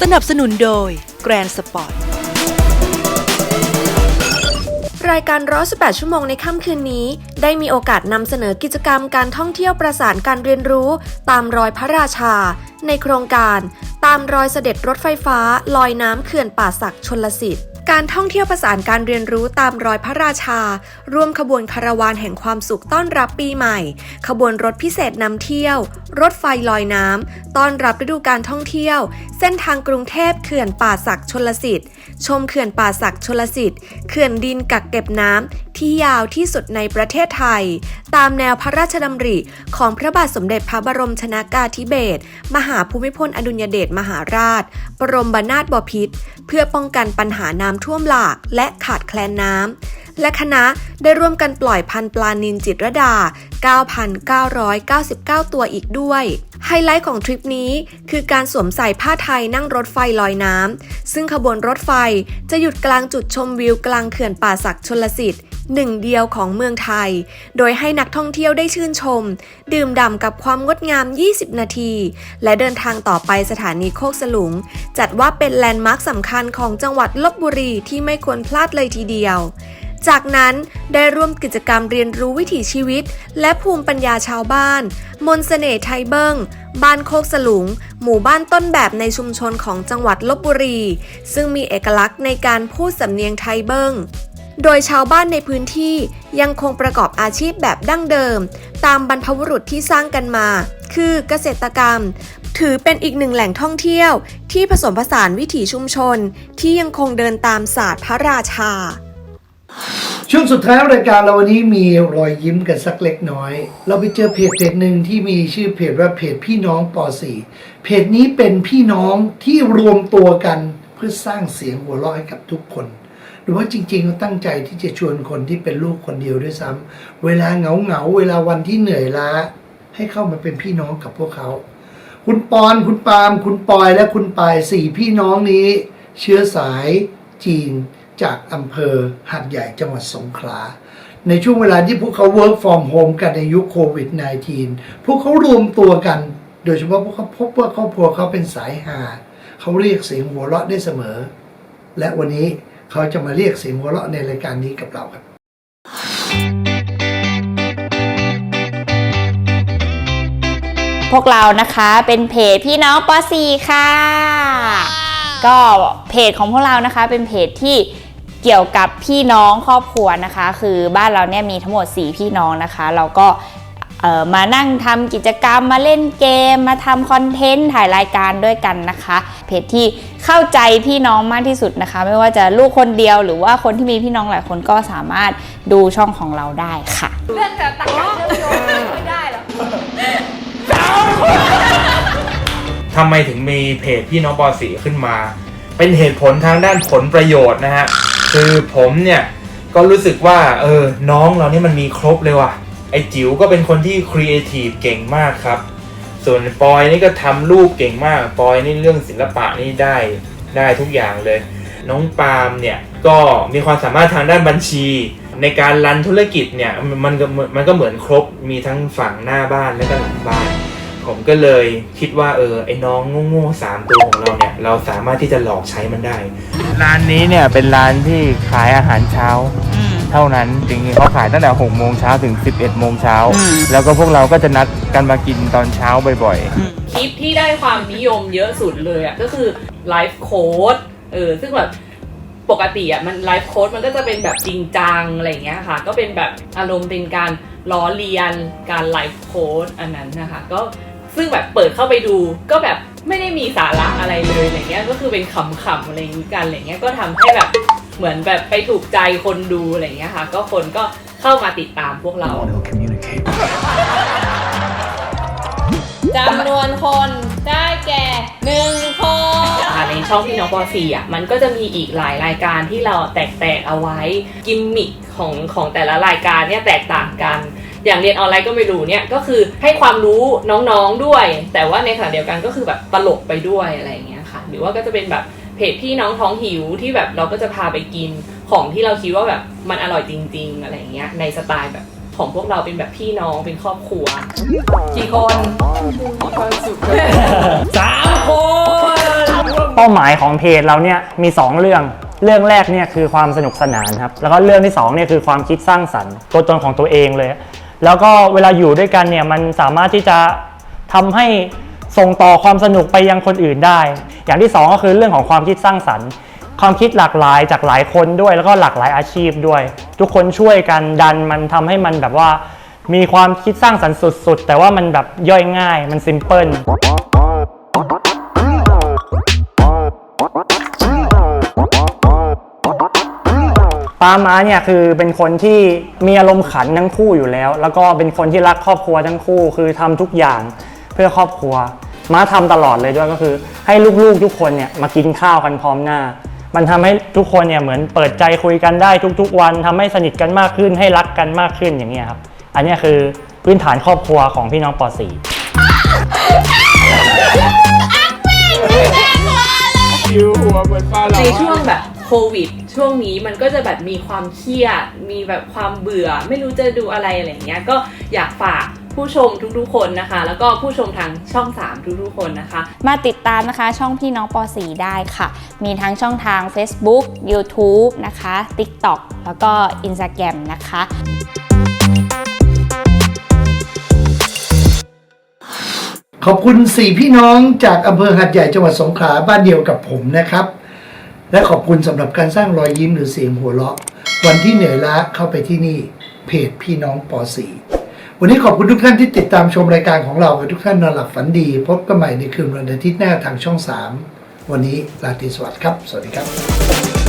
สนับสนุนโดย Grand Sport รายการร้อย18 ชั่วโมงในค่ำคืนนี้ ได้มีโอกาสนำเสนอกิจกรรมการท่องเที่ยวประสานการเรียนรู้ ตามรอยพระราชา ในโครงการ ตามรอยเสด็จรถไฟฟ้า ลอยน้ำเขื่อนป่าศักชนลสิทธิ์ การท่องเที่ยวประสานการเรียนรู้ตามรอยพระราชา ร่วมขบวนคาราวานแห่งความสุขต้อนรับปีใหม่ ขบวนรถพิเศษนำเที่ยว รถไฟลอยน้ำ ต้อนรับฤดูการท่องเที่ยว เส้นทางกรุงเทพเขื่อนป่าศักชนลสิทธิ์ ชมเขื่อนป่าศักชลสิทธิ์ เขื่อนดินกักเก็บน้ำ ที่ยาวที่สุดในประเทศไทย ตามแนวพระราชดำริของพระบาทสมเด็จพระบรมชนากาธิเบศรมหาภูมิพลอดุลยเดชมหาราช บรมบนาถบพิตรเพื่อป้องกันปัญหาน้ำท่วมหลากและขาดแคลนน้ำและคณะได้ร่วมกันปล่อยพันปลานินจิตรดา 9,999 ตัวอีกด้วย ไฮไลท์ของทริปนี้คือการสวมใส่ผ้าไทยนั่งรถไฟลอยน้ำ ซึ่งขบวนรถไฟจะหยุดกลางจุดชมวิวกลางเขื่อนป่าสักชลสิทธิ์หนึ่งเดียวของเมืองไทย โดยให้นักท่องเที่ยวได้ชื่นชม ดื่มด่ำกับความงดงาม 20 นาที และเดินทางต่อไปสถานีโคกสลุง จัดว่าเป็นแลนด์มาร์คสำคัญของจังหวัดลบบุรีที่ไม่ควรพลาดเลยทีเดียว จากนั้นได้ร่วมกิจกรรมเรียนรู้วิถีชีวิต และภูมิปัญญาชาวบ้าน มนต์เสน่ห์ไทยเบิ้ง บ้านโคกสลุง หมู่บ้านต้นแบบในชุมชนของจังหวัดลบบุรี ซึ่งมีเอกลักษณ์ในการพูดสำเนียงไทยเบิ้ง โดยชาวบ้านในพื้นที่ยังคงประกอบอาชีพแบบดั้งเดิม ตามบรรพบุรุษที่สร้างกันมา คือเกษตรกรรม ถือเป็นอีกหนึ่งแหล่งท่องเที่ยว ที่ผสมผสานวิถีชุมชน ที่ยังคงเดินตามศาสตร์พระราชา ช่วงสุดท้ายรายการเราวันนี้มีรอยยิ้มกันสักเล็กน้อย เราไปเจอเพจเพจหนึ่งที่มีชื่อเพจว่าเพจพี่น้องป .4 เพจนี้เป็นพี่น้องที่รวมตัวกันเพื่อสร้างเสียงหัวเราะให้กับทุกคน หรือว่าจริงๆเขาตั้งใจที่จะชวนคนที่เป็นลูกคนเดียวด้วยซ้ำเวลาเหงาเหงาๆเวลาวันที่เหนื่อยล้า ให้เข้ามาเป็นพี่น้องกับพวกเขา คุณปอนคุณปาล์มคุณปอยและคุณปายสี่พี่น้องนี้ เชื้อสายจีน จากอำเภอหาดใหญ่จังหวัดสงขลา ในช่วงเวลาที่พวกเขา work from home กันในยุคโควิด -19 พวกเขารวมตัวกัน โดยเฉพาะพวกเขาพบว่าครอบครัวเขาเป็นสายหาเขาเรียกเสียงหัวเราะได้เสมอ และวันนี้เขาจะมาเรียกเสียงหัวเราะในรายการนี้กับเราครับพวกเรานะคะเป็นเพจพี่น้องป .4 ค่ะ ก็เพจของพวกเรานะคะเป็นเพจที่ เกี่ยวกับพี่น้องครอบครัวนะคะ คือบ้านเราเนี่ยมีทั้งหมด 4 พี่น้องนะคะ เราก็เอ่อมานั่งทำกิจกรรมมาเล่นเกม มาทำคอนเทนต์ถ่ายรายการด้วยกันนะคะ เพจที่เข้าใจพี่น้องมากที่สุดนะคะ ไม่ว่าจะลูกคนเดียวหรือว่าคนที่มีพี่น้องหลายคนก็สามารถดูช่องของเราได้ค่ะทำไมถึงมีเพจพี่น้องป .4 ขึ้นมา เป็นเหตุผลทางด้านผลประโยชน์นะฮะ คือผมเนี่ยก็รู้สึกว่าเออน้องเรานี่มันมีครบเลยว่ะไอจิ๋วก็เป็นคนที่ครีเอทีฟเก่งมากครับ ส่วนปอยนี่ก็ทำรูปเก่งมาก ปอยนี่เรื่องศิลปะนี่ได้ได้ทุกอย่างเลย น้องปาล์มเนี่ยก็มีความสามารถทางด้านบัญชี ในการรันธุรกิจเนี่ยมันมันก็มันก็เหมือนครบมีทั้งฝั่งหน้าบ้านและก็หลังบ้าน ผมก็เลยคิดว่าเออไอ้น้องโง่ๆสามตัวของเราเนี่ย เราสามารถที่จะหลอกใช้มันได้ ร้านนี้เนี่ยเป็นร้านที่ขายอาหารเช้าเท่านั้นจริงๆเขาขายตั้งแต่6โมงเช้าถึง 11โมงเช้าแล้วก็พวกเราก็จะนัดกันมากินตอนเช้าบ่อยๆคลิปที่ได้ความนิยมเยอะสุดเลยอะก็คือไลฟ์โค้ดเออซึ่งแบบปกติอะมันไลฟ์โค้ดมันก็จะเป็นแบบจริงจังอะไรอย่างเงี้ยค่ะ ก็เป็นแบบอารมณ์เป็นการล้อเลียนการไลฟ์โค้ดอันนั้นนะคะ ก็ ซึ่งแบบเปิดเข้าไปดูก็แบบไม่ได้มีสาระอะไรเลยอะไรเงี้ยก็คือเป็นขำๆอะไรอย่างงี้กันอะไรเงี้ยก็ทำให้แบบเหมือนแบบไปถูกใจคนดูอะไรเงี้ยค่ะ ก็คนก็เข้ามาติดตามพวกเราจำนวนคนได้แก่หนึ่งคนอ่าในช่องพี่น้องป .4 อะมันก็จะมีอีกหลายรายการที่เราแตกๆเอาไว้ กิมมิคของของแต่ละรายการเนี่ยแตกต่างกัน อย่างเรียนออนไลน์ก็ไม่รู้เนี่ยก็คือให้ความรู้น้องๆด้วย แต่ว่าในขณะเดียวกันก็คือแบบตลกไปด้วยอะไรอย่างเงี้ยค่ะหรือว่าก็จะเป็นแบบเพจพี่น้องท้องหิวที่แบบเราก็จะพาไปกินของที่เราคิดว่าแบบมันอร่อยจริง ๆ อะไรอย่างเงี้ยในสไตล์แบบของพวกเราเป็นแบบพี่น้องเป็นครอบครัวกี่คนสามคนเป้าหมายของเพจเราเนี่ยมี 2 เรื่องเรื่องแรกเนี่ยคือความสนุกสนานครับ แล้วก็เรื่องที่2เนี่ยคือความคิดสร้างสรรค์ตัวตนของตัวเองเลย แล้วก็เวลาอยู่ด้วยกันเนี่ยมันสามารถที่จะทำให้ส่งต่อความสนุกไปยังคนอื่นได้ อย่างที่สองก็คือเรื่องของความคิดสร้างสรรค์ ความคิดหลากหลายจากหลายคนด้วย แล้วก็หลากหลายอาชีพด้วย ทุกคนช่วยกันดันมันทำให้มันแบบว่า มีความคิดสร้างสรรค์สุด ๆ แต่ว่ามันแบบย่อยง่าย มันซิมเพิล ปาม้าเนี่ยคือเป็นคนที่มีอารมณ์ขันทั้งคู่อยู่แล้ว แล้วก็เป็นคนที่รักครอบครัวทั้งคู่ คือทำทุกอย่างเพื่อครอบครัว ม้าทำตลอดเลยด้วยก็คือ ให้ลูกๆทุกคนเนี่ยมากินข้าวกันพร้อมหน้า มันทำให้ทุกคนเนี่ยเหมือนเปิดใจคุยกันได้ทุก ๆ วันทำให้สนิทกันมากขึ้น ให้รักกันมากขึ้นอย่างเงี้ยครับ อันเนี้ยคือพื้นฐานครอบครัวของพี่น้องป .4 ในช่วงแบบ โควิด ช่วงนี้มันก็จะแบบมีความเครียด มีแบบความเบื่อ ไม่รู้จะดูอะไรอะไรอย่างเงี้ย ก็อยากฝากผู้ชมทุกๆคนนะคะ แล้วก็ผู้ชมทางช่อง 3 ทุกๆคนนะคะ มาติดตามนะคะช่องพี่น้องป .4 ได้ค่ะ มีทั้งช่องทาง Facebook YouTube นะคะ TikTok แล้วก็ Instagram นะคะขอบคุณสี่พี่น้องจากอำเภอหัดใหญ่จังหวัดสงขลาบ้านเดียวกับผมนะครับ และขอบคุณสำหรับการสร้างรอยยิ้มหรือเสียงหัวเราะ วันที่เหนื่อยล้าเข้าไปที่นี่ เพจพี่น้องป .4 วันนี้ขอบคุณทุกท่านที่ติดตามชมรายการของเราทุกท่านนอนหลับฝันดี พบกันใหม่ในคืนวันอาทิตย์หน้าทางช่อง 3 วันนี้ลาตรีสวัสดิ์ครับ สวัสดีครับ